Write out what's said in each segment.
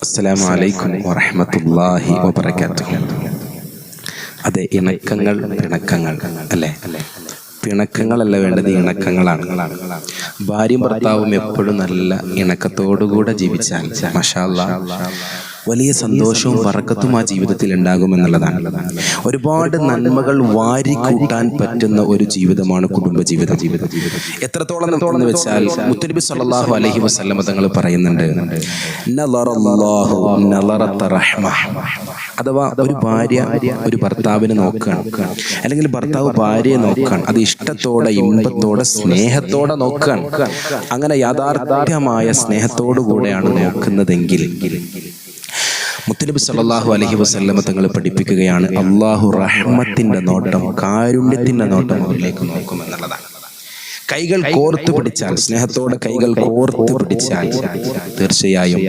അസ്സലാമു അലൈക്കും വറഹ്മത്തുള്ളാഹി വബറകാതുഹു അതെ ഇണക്കങ്ങൾ പിണക്കങ്ങൾ അല്ലേ? പിണക്കങ്ങളല്ല വേണ്ടത് ഇണക്കങ്ങളാണ്. ഭാര്യയും ഭർത്താവും എപ്പോഴും നല്ല ഇണക്കത്തോടുകൂടെ ജീവിച്ചാൽ മഷാല്ല വലിയ സന്തോഷവും വറക്കത്തും ആ ജീവിതത്തിൽ ഉണ്ടാകുമെന്നുള്ളതാണ്. ഒരുപാട് നന്മകൾ വാരി കൂട്ടാൻ പറ്റുന്ന ഒരു ജീവിതമാണ് കുടുംബ ജീവിതം. എത്രത്തോളം എന്ന് വെച്ചാൽ മുത്തനബി സല്ലല്ലാഹു അലഹി വസല്ലമ തങ്ങൾ പറയുന്നുണ്ട് അഥവാ ഒരു ഭാര്യ ഒരു ഭർത്താവിനെ നോക്കുകയാണ്. അല്ലെങ്കിൽ ഭർത്താവ് ഭാര്യയെ നോക്കുകയാണ്. അത് ഇഷ്ടത്തോടെ ഇമ്പത്തോടെ സ്നേഹത്തോടെ നോക്കുകയാണ്. അങ്ങനെ യാഥാർത്ഥ്യമായ സ്നേഹത്തോടു കൂടെയാണ് നോക്കുന്നതെങ്കിൽ മുത്തനബി സല്ലല്ലാഹു അലഹി വസല്ലമ തങ്ങൾ പഠിപ്പിക്കുകയാണ് അള്ളാഹു റഹ്മത്തിന്റെ നോട്ടം കാരുണ്യത്തിന്റെ നോട്ടം അവരിലേക്ക് നോക്കുമെന്നുള്ളതാണ് കൈകൾ കോർത്തു പിടിച്ചാൽ സ്നേഹത്തോടെ കൈകൾ കോർത്തു പിടിച്ചാൽ തീർച്ചയായും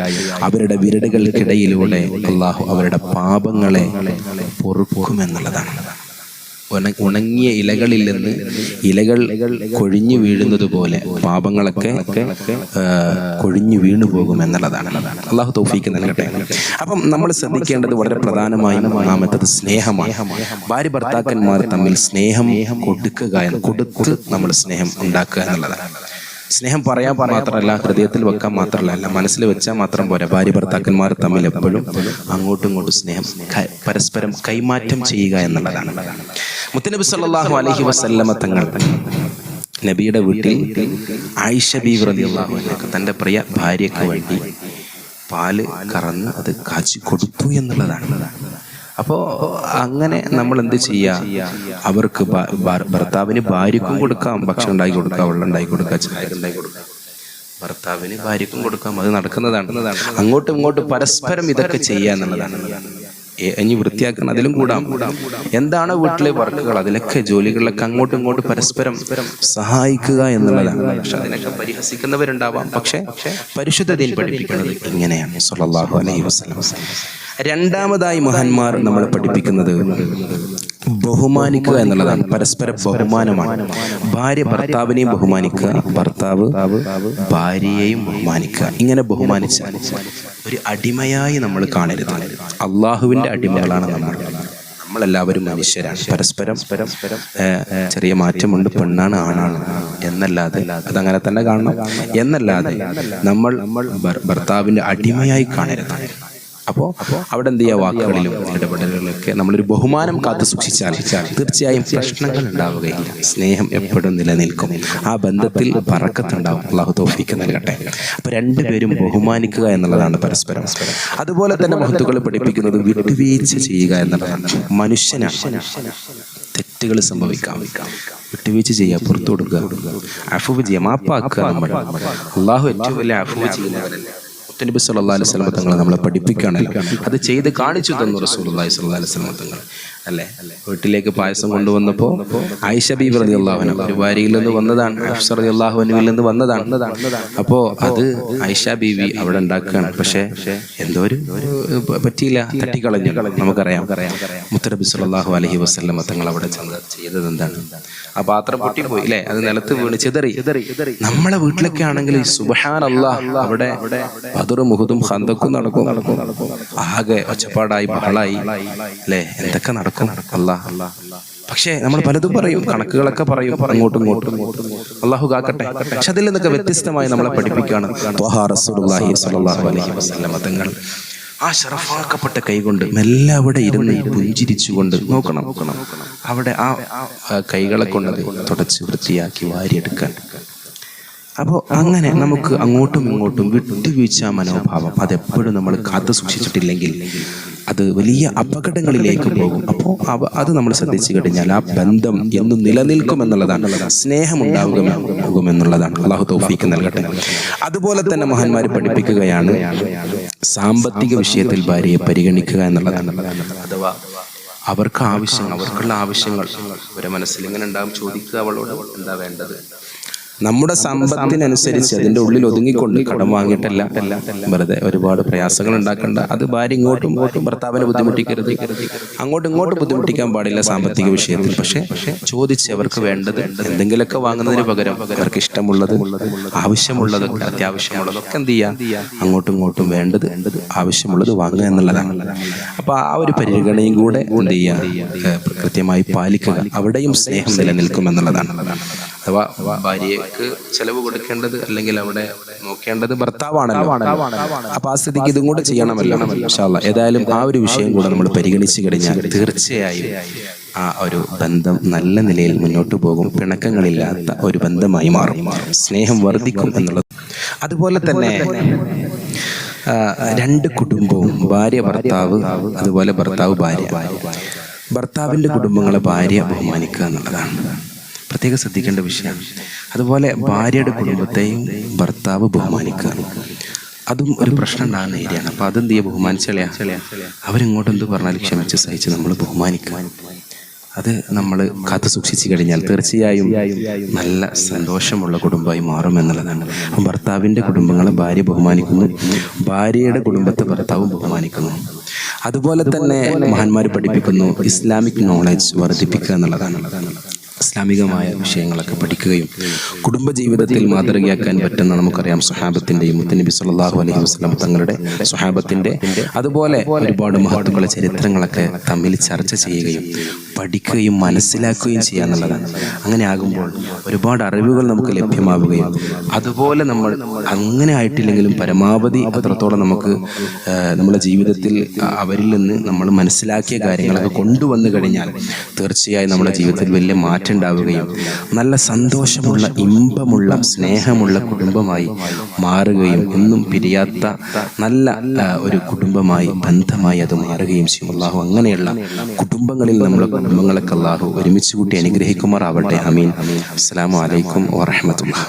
അവരുടെ വിരടുകൾക്കിടയിലൂടെ അള്ളാഹു അവരുടെ പാപങ്ങളെ പൊറുക്കുമെന്നുള്ളതാണ് ഉണങ്ങിയ ഇലകളിൽ നിന്ന് ഇലകൾ കൊഴിഞ്ഞു വീഴുന്നത് പോലെ പാപങ്ങളൊക്കെ കൊഴിഞ്ഞു വീണു പോകും എന്നുള്ളതാണ്. അള്ളാഹു തൗഫീക്ക് നൽകട്ടെ. അപ്പം നമ്മൾ ശ്രദ്ധിക്കേണ്ടത് വളരെ പ്രധാനമായും ഒന്നാമത്തത് സ്നേഹമാണ്. ഭാര്യ ഭർത്താക്കന്മാർ തമ്മിൽ സ്നേഹം കൊടുക്കുക കൊടുത്ത് നമ്മൾ സ്നേഹം ഉണ്ടാക്കുക എന്നുള്ളതാണ്. സ്നേഹം പറയാൻ മാത്രമല്ല ഹൃദയത്തിൽ വെക്കാൻ മാത്രമല്ല അല്ല മനസ്സിൽ വെച്ചാൽ മാത്രം പോരാ. ഭാര്യ ഭർത്താക്കന്മാർ തമ്മിൽ എപ്പോഴും അങ്ങോട്ടും ഇങ്ങോട്ടും സ്നേഹം പരസ്പരം കൈമാറ്റം ചെയ്യുക എന്നുള്ളതാണ്. മുത്തനബി സല്ലല്ലാഹു അലഹി വസല്ലമ തങ്ങൾ നബിയുടെ വീട്ടിൽ ആയിഷ അൻഹ തന്റെ പ്രിയ ഭാര്യയ്ക്ക് വേണ്ടി പാൽ കറന്ന് അത് കാച്ചി കൊടുത്തു എന്നുള്ളതാണ്. അപ്പോൾ അങ്ങനെ നമ്മൾ എന്ത് ചെയ്യാ? അവർക്ക് ഭർത്താവിന് ഭാര്യക്കും കൊടുക്കാം ഭക്ഷണം ഉണ്ടാക്കി കൊടുക്കാം വെള്ളം ഉണ്ടാക്കി കൊടുക്കാം ചായ ഉണ്ടാക്കി കൊടുക്കാം. ഭർത്താവിന് ഭാര്യക്കും കൊടുക്കാം അത് നടക്കുന്നതാണ്. അങ്ങോട്ടും ഇങ്ങോട്ടും പരസ്പരം ഇതൊക്കെ ചെയ്യുക എന്നുള്ളതാണ്. ഇനി വൃത്തിയാക്കണം അതിലും കൂടാം. എന്താണ് വീട്ടിലെ വർക്കുകൾ? അതിലൊക്കെ ജോലികളിലൊക്കെ അങ്ങോട്ടും ഇങ്ങോട്ടും പരസ്പരം സഹായിക്കുക എന്നുള്ളതാണ്. പക്ഷെ അതിനൊക്കെ പരിഹസിക്കുന്നവരുണ്ടാവാം. പക്ഷെ പരിശുദ്ധതയിൽ പഠിപ്പിക്കുന്നത് ഇങ്ങനെയാണ്. സല്ലല്ലാഹു അലൈഹി വസല്ലം. രണ്ടാമതായി മഹാന്മാർ നമ്മളെ പഠിപ്പിക്കുന്നത് ബഹുമാനിക്കുക എന്നുള്ളതാണ്. പരസ്പര ബഹുമാനമാണ്. ഭാര്യ ഭർത്താവിനെയും ബഹുമാനിക്കുക ഭർത്താവ് ഭാര്യയെയും ബഹുമാനിക്കുക. ഇങ്ങനെ ബഹുമാനിച്ച ഒരു അടിമയായി നമ്മൾ കാണരുത്. അള്ളാഹുവിന്റെ അടിമകളാണ് നമ്മൾ. നമ്മളെല്ലാവരും മനുഷ്യരാണ്. പരസ്പരം പരസ്പരം ചെറിയ മാറ്റമുണ്ട്. പെണ്ണാണ് ആണാണ്. എന്നല്ലാതെ അതങ്ങനെ തന്നെ കാണണം. എന്നല്ലാതെ നമ്മൾ ഭർത്താവിന്റെ അടിമയായി കാണരുത്. അപ്പോ അവിടെ എന്ത് ചെയ്യുക വാക്കുകളിലും ഇടപെടലുകളിലൊക്കെ നമ്മളൊരു ബഹുമാനം കാത്തു സൂക്ഷിച്ചാൽ തീർച്ചയായും പ്രശ്നങ്ങൾ ഉണ്ടാവുകയില്ല. സ്നേഹം എപ്പോഴും നിലനിൽക്കും. ആ ബന്ധത്തിൽ പറക്കത്തുണ്ടാവും. അള്ളാഹു തോഫിക്ക് നൽകട്ടെ. അപ്പൊ രണ്ടുപേരും ബഹുമാനിക്കുക എന്നുള്ളതാണ് പരസ്പരം. അതുപോലെ തന്നെ മഹത്തുക്കൾ പഠിപ്പിക്കുന്നത് വിട്ടുവീഴ്ച ചെയ്യുക എന്നുള്ളതാണ്. മനുഷ്യനാണ്. തെറ്റുകൾ സംഭവിക്കാം. വിട്ടുവീഴ്ച ചെയ്യുക പുറത്തു കൊടുക്കുക. അഫുവ് ചെയ്യുക മാപ്പാക്കുക നമ്മൾ അള്ളാഹു ഏറ്റവും വലിയ അഫുവ് ചെയ്യുന്നവരല്ലേ മുത്തനബി സല്ലല്ലാഹു അലൈഹി തങ്ങൾ നമ്മളെ പഠിപ്പിക്കുകയാണല്ലോ. അത് ചെയ്ത് കാണിച്ചു തന്നു റസൂലുള്ളാഹി സ്വല്ലല്ലാഹു അലൈഹി വസല്ലം തങ്ങൾ അല്ലേ? വീട്ടിലേക്ക് പായസം കൊണ്ടുവന്നപ്പോൾ ആയിഷ ബീബി റളിയല്ലാഹു അൻഹ ഒരു വാരിയിൽ നിന്ന് വന്നതാണ്. ഹഫ്സ അൻഹയിൽ നിന്ന് വന്നതാണ്. അപ്പോൾ അത് ആയിഷ ബീവി അവിടെ ഉണ്ടാക്കുകയാണ്. പക്ഷേ എന്തോ ഒരു പറ്റിയില്ല. തട്ടിക്കളഞ്ഞു. നമുക്കറിയാം. മുത്തനബി സല്ലല്ലാഹു അലഹി വസ്ലം തങ്ങൾ അവിടെ ചെന്ന് ചെയ്തത് എന്താണ്? ആ പാത്രം പൊട്ടിപ്പോയി. അല്ലേ? അത് നിലത്ത് വീണ് ചിതറി. നമ്മളെ വീട്ടിലൊക്കെ ആണെങ്കിൽ സുബഹാൻ അവിടെ ബദറും മുഹദും ഹന്തക്കും നടക്കും. നടക്കും ആകെ ഒച്ചപ്പാടായി ബഹളായി അല്ലേ? എന്തൊക്കെ നടക്കും? അല്ലാ. പക്ഷേ നമ്മൾ പലതും പറയും കണക്കുകളൊക്കെ പറയും അങ്ങോട്ടും ഇങ്ങോട്ടും. അള്ളാഹു കാക്കട്ടെ. പക്ഷെ അതിൽ നിന്നൊക്കെ വ്യത്യസ്തമായി നമ്മളെ പഠിപ്പിക്കുകയാണ് തങ്ങൾ ആ ഷറഫാക്കപ്പെട്ട കൈകൊണ്ട് മെല്ലെ അവിടെ ഇരുന്ന് പുഞ്ചിരിച്ചുകൊണ്ട് നോക്കണം. നോക്കണം അവിടെ ആ കൈകളെ കൊണ്ട് തുടച്ച് വൃത്തിയാക്കി വാരിയെടുക്കാൻ. അപ്പോൾ അങ്ങനെ നമുക്ക് അങ്ങോട്ടും ഇങ്ങോട്ടും വിട്ടുവീഴ്ച മനോഭാവം അതെപ്പോഴും നമ്മൾ കാത്തു സൂക്ഷിച്ചിട്ടില്ലെങ്കിൽ അത് വലിയ അപകടങ്ങളിലേക്ക് പോകും. അപ്പോൾ അത് നമ്മൾ ശ്രദ്ധിച്ചു കഴിഞ്ഞാൽ ആ ബന്ധം എന്നും നിലനിൽക്കും എന്നുള്ളതാണ്. സ്നേഹം ഉണ്ടാകുമെന്നുള്ളതാണ് അള്ളാഹു തൗഫീക്ക് നൽകട്ടെ. അതുപോലെ തന്നെ മഹാന്മാർ പഠിപ്പിക്കുകയാണ് സാമ്പത്തിക വിഷയത്തിൽ ഭാര്യയെ പരിഗണിക്കുക എന്നുള്ളതാണ്. അഥവാ അവർക്ക് ആവശ്യങ്ങൾ അവർക്കുള്ള ആവശ്യങ്ങൾ ഒരു മനസ്സിൽ ഇങ്ങനെ ഉണ്ടാകും ചോദിക്കുക അവളോട് എന്താ വേണ്ടത്? നമ്മുടെ സമ്പത്തിനനുസരിച്ച് അതിന്റെ ഉള്ളിൽ ഒതുങ്ങിക്കൊണ്ട് കടം വാങ്ങിയിട്ടല്ല. വെറുതെ ഒരുപാട് പ്രയാസങ്ങൾ ഉണ്ടാക്കേണ്ട. അത് ഭാര്യ ഇങ്ങോട്ടും ഇങ്ങോട്ടും ഭർത്താവിനെ ബുദ്ധിമുട്ടിക്കരുത്. അങ്ങോട്ടും ഇങ്ങോട്ടും ബുദ്ധിമുട്ടിക്കാൻ പാടില്ല സാമ്പത്തിക വിഷയത്തിൽ. പക്ഷേ ചോദിച്ച് അവർക്ക് വേണ്ടത് എന്തെങ്കിലുമൊക്കെ വാങ്ങുന്നതിന് പകരം അവർക്ക് ഇഷ്ടമുള്ളത് ആവശ്യമുള്ളതൊക്കെ അത്യാവശ്യമുള്ളതൊക്കെ എന്ത് ചെയ്യാം? അങ്ങോട്ടും ഇങ്ങോട്ടും വേണ്ടത് ആവശ്യമുള്ളത് വാങ്ങുക എന്നുള്ളതാണ്. അപ്പൊ ആ ഒരു പരിഗണനയും കൂടെ എന്ത് ചെയ്യുക കൃത്യമായി പാലിക്കുക. അവിടെയും സ്നേഹം നിലനിൽക്കും എന്നുള്ളതാണ്. അഥവാ ഭാര്യക്ക് ചെലവ് കൊടുക്കേണ്ടത് അല്ലെങ്കിൽ അവിടെ നോക്കേണ്ടത് ഭർത്താവാണല്ലോ. അപ്പൊ ആ സ്ഥിതിക്ക് ഇതും കൂടെ ചെയ്യണമല്ലോ. ഏതായാലും ആ ഒരു വിഷയം കൂടെ നമ്മൾ പരിഗണിച്ചു കഴിഞ്ഞാൽ തീർച്ചയായും ആ ഒരു ബന്ധം നല്ല നിലയിൽ മുന്നോട്ട് പോകും. പിണക്കങ്ങളില്ലാത്ത ഒരു ബന്ധമായി മാറും. സ്നേഹം വർദ്ധിക്കും എന്നുള്ളത്. അതുപോലെ തന്നെ രണ്ട് കുടുംബവും ഭാര്യ ഭർത്താവ് അതുപോലെ ഭർത്താവ് ഭാര്യ. ഭർത്താവിന്റെ കുടുംബങ്ങളെ ഭാര്യ ബഹുമാനിക്കുക എന്നുള്ളതാണ്. പ്രത്യേകം ശ്രദ്ധിക്കേണ്ട വിഷയമാണ്. അതുപോലെ ഭാര്യയുടെ കുടുംബത്തെയും ഭർത്താവ് ബഹുമാനിക്കുക. അതും ഒരു പ്രശ്നം ഉണ്ടാകുന്ന ഏരിയയാണ് അപ്പോൾ അതെന്ത് ചെയ്യുക ബഹുമാനിച്ചളയാ അവരിങ്ങോട്ട് എന്ത് പറഞ്ഞാലും ക്ഷമിച്ച് സഹിച്ച് നമ്മൾ ബഹുമാനിക്കുക. അത് നമ്മൾ കാത്തു സൂക്ഷിച്ചു കഴിഞ്ഞാൽ തീർച്ചയായും നല്ല സന്തോഷമുള്ള കുടുംബമായി മാറും എന്നുള്ളതാണ്. അപ്പം ഭർത്താവിന്റെ കുടുംബങ്ങളെ ഭാര്യ ബഹുമാനിക്കുന്നു. ഭാര്യയുടെ കുടുംബത്തെ ഭർത്താവും ബഹുമാനിക്കുന്നു. അതുപോലെ തന്നെ മഹാന്മാർ പഠിപ്പിക്കുന്നു ഇസ്ലാമിക് നോളജ് വർദ്ധിപ്പിക്കുക എന്നുള്ളതാണ്. ഇസ്ലാമികമായ വിഷയങ്ങളൊക്കെ പഠിക്കുകയും കുടുംബജീവിതത്തിൽ മാതൃകയാക്കാൻ പറ്റുന്ന നമുക്കറിയാം സുഹാബത്തിന്റെയും മുത്തനബി സല്ലല്ലാഹു അലൈഹി വസല്ലം തങ്ങളുടെ സുഹാബത്തിന്റെ അതുപോലെ ഒരുപാട് മഹത്തുക്കളെ ചരിത്രങ്ങളൊക്കെ തമ്മിൽ ചർച്ച ചെയ്യുകയും പഠിക്കുകയും മനസ്സിലാക്കുകയും ചെയ്യുക എന്നുള്ളതാണ്. അങ്ങനെ ആകുമ്പോൾ ഒരുപാട് അറിവുകൾ നമുക്ക് ലഭ്യമാവുകയും അതുപോലെ നമ്മൾ അങ്ങനെ ആയിട്ടില്ലെങ്കിലും പരമാവധി അത്രത്തോളം നമുക്ക് നമ്മുടെ ജീവിതത്തിൽ അവരിൽ നിന്ന് നമ്മൾ മനസ്സിലാക്കിയ കാര്യങ്ങളൊക്കെ കൊണ്ടുവന്നു കഴിഞ്ഞാൽ തീർച്ചയായും നമ്മുടെ ജീവിതത്തിൽ വലിയ മാറ്റം ഉണ്ടാവുകയും നല്ല സന്തോഷമുള്ള ഇമ്പമുള്ള സ്നേഹമുള്ള കുടുംബമായി മാറുകയും ഒന്നും പിരിയാത്ത നല്ല ഒരു കുടുംബമായി ബന്ധമായി അത് മാറുകയും ചെയ്യും. അള്ളാഹു അങ്ങനെയുള്ള കുടുംബങ്ങളിൽ നമ്മുടെ കുടുംബങ്ങളൊക്കെ അള്ളാഹു ഒരുമിച്ച് കൂട്ടി അനുഗ്രഹിക്കുമാറാവട്ടെ. അമീൻ അസ്സലാമു അലൈക്കും വറഹമത്തുള്ള